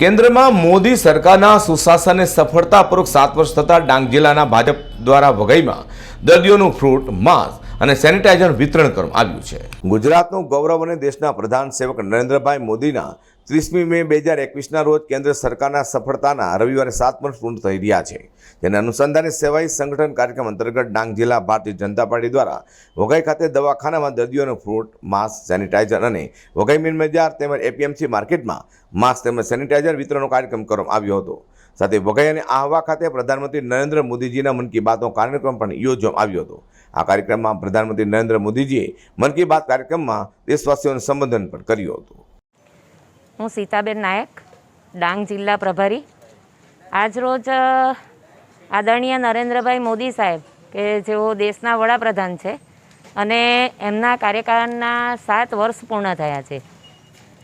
કેન્દ્રમાં મોદી સરકારના સુશાસનને સફળતાપૂર્વક સાત વર્ષ થતાં ડાંગ જિલ્લાના ભાજપ દ્વારા વઘઈમાં દર્દીઓનું ફ્રૂટ માસ્ક અને સેનિટાઈઝર વિતરણ કરવામાં આવ્યું છે. ગુજરાતનું ગૌરવ અને દેશના પ્રધાન સેવક નરેન્દ્રભાઈ મોદીના ત્રીસમી મે બે હજાર એકવીસના રોજ કેન્દ્ર સરકારના સફળતાના રવિવારે સાત વર્ષ પૂર્ણ થઈ રહ્યા છે. તેના અનુસંધાને સેવાઈ સંગઠન કાર્યક્રમ અંતર્ગત ડાંગ જિલ્લા ભારતીય જનતા પાર્ટી દ્વારા વઘઈ ખાતે દવાખાનામાં દર્દીઓને ફ્રૂટ, માસ્ક, સેનિટાઈઝર અને વઘઈ મીન બજાર તેમજ એપીએમસી માર્કેટમાં માસ્ક તેમજ સેનિટાઇઝર વિતરણનો કાર્યક્રમ કરવામાં આવ્યો હતો. સાથે વઘઈ અને આહવા ખાતે પ્રધાનમંત્રી નરેન્દ્ર મોદીજીના મન કી બાતનો કાર્યક્રમ પણ યોજવામાં આવ્યો હતો. આ કાર્યક્રમમાં પ્રધાનમંત્રી નરેન્દ્ર મોદીજીએ મન કી બાત કાર્યક્રમમાં દેશવાસીઓનું સંબોધન પણ કર્યું હતું. હું સીતાબેન નાયક, ડાંગ જિલ્લા પ્રભારી. આજરોજ આદરણીય નરેન્દ્રભાઈ મોદી સાહેબ, કે જેઓ દેશના વડાપ્રધાન છે, અને એમના કાર્યકાળના સાત વર્ષ પૂર્ણ થયા છે.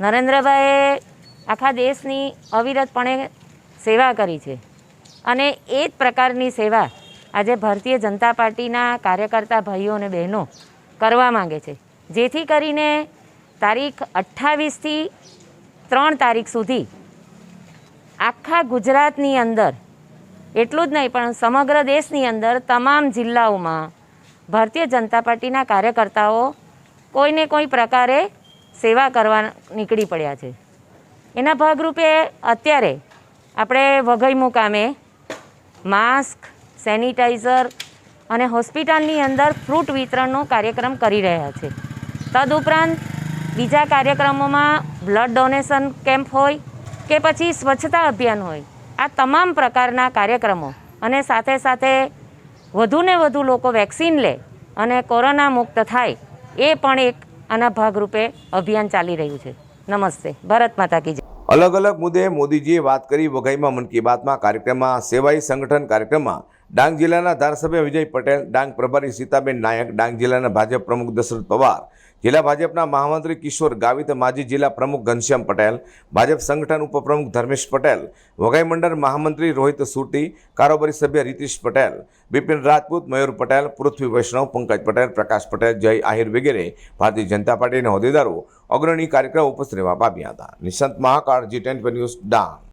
નરેન્દ્રભાઈએ આખા દેશની અવિરતપણે સેવા કરી છે. અને એ જ પ્રકારની સેવા આજે ભારતીય જનતા પાર્ટીના કાર્યકર્તા ભાઈઓ અને બહેનો કરવા માંગે છે. જેથી કરીને તારીખ અઠ્ઠાવીસથી ત્રણ તારીખ સુધી આખા ગુજરાતની અંદર, એટલું જ નહીં, પણ સમગ્ર દેશની અંદર તમામ જિલ્લાઓમાં ભારતીય જનતા પાર્ટીના કાર્યકર્તાઓ કોઈને કોઈ પ્રકારે સેવા કરવા નીકળી પડ્યા છે. એના ભાગરૂપે અત્યારે આપણે વઘઈ મુકામે માસ્ક, સેનિટાઈઝર અને હોસ્પિટલની અંદર ફ્રૂટ વિતરણનો કાર્યક્રમ કરી રહ્યા છે. તદુપરાંત બીજા કાર્યક્રમોમાં બ્લડ ડોનેશન કેમ્પ હોય કે પછી સ્વચ્છતા અભિયાન હોય. આ તમામ પ્રકારના કાર્યક્રમો અને સાથે સાથે વધુને વધુ લોકો વેક્સિન લે અને કોરોના મુક્ત થાય એ પણ એક આના ભાગરૂપે અભિયાન ચાલી રહ્યું છે. નમસ્તે. ભારત માતા કી અલગ અલગ મુદ્દે મોદીજીએ વાત કરી, વઘઈમાં મન કી બાતમાં કાર્યક્રમમાં સેવાઈ સંગઠન કાર્યક્રમમાં ડાંગ જિલ્લાના ધારાસભ્ય વિજય પટેલ, ડાંગ પ્રભારી સીતાબેન નાયક, ડાંગ જિલ્લાના ભાજપ પ્રમુખ દશરથ પવાર, જિલ્લા ભાજપના મહામંત્રી કિશોર ગાવિત, માજી જિલ્લા પ્રમુખ ઘનશ્યામ પટેલ, ભાજપ સંગઠન ઉપપ્રમુખ ધર્મેશ પટેલ, વઘઈ મંડળ મહામંત્રી રોહિત સુરતી, કારોબારી સભ્ય રીતિશ પટેલ, બિપિન રાજપૂત, મયુર પટેલ, પૃથ્વી વૈષ્ણવ, પંકજ પટેલ, પ્રકાશ પટેલ, જય આહિર વગેરે ભારતીય જનતા પાર્ટીના હોદ્દેદારો અગ્રણી કાર્યક્રમ ઉપસ્થિત રહેવા પામ્યા હતા. Nishant Mahakal, G ten news, Dang.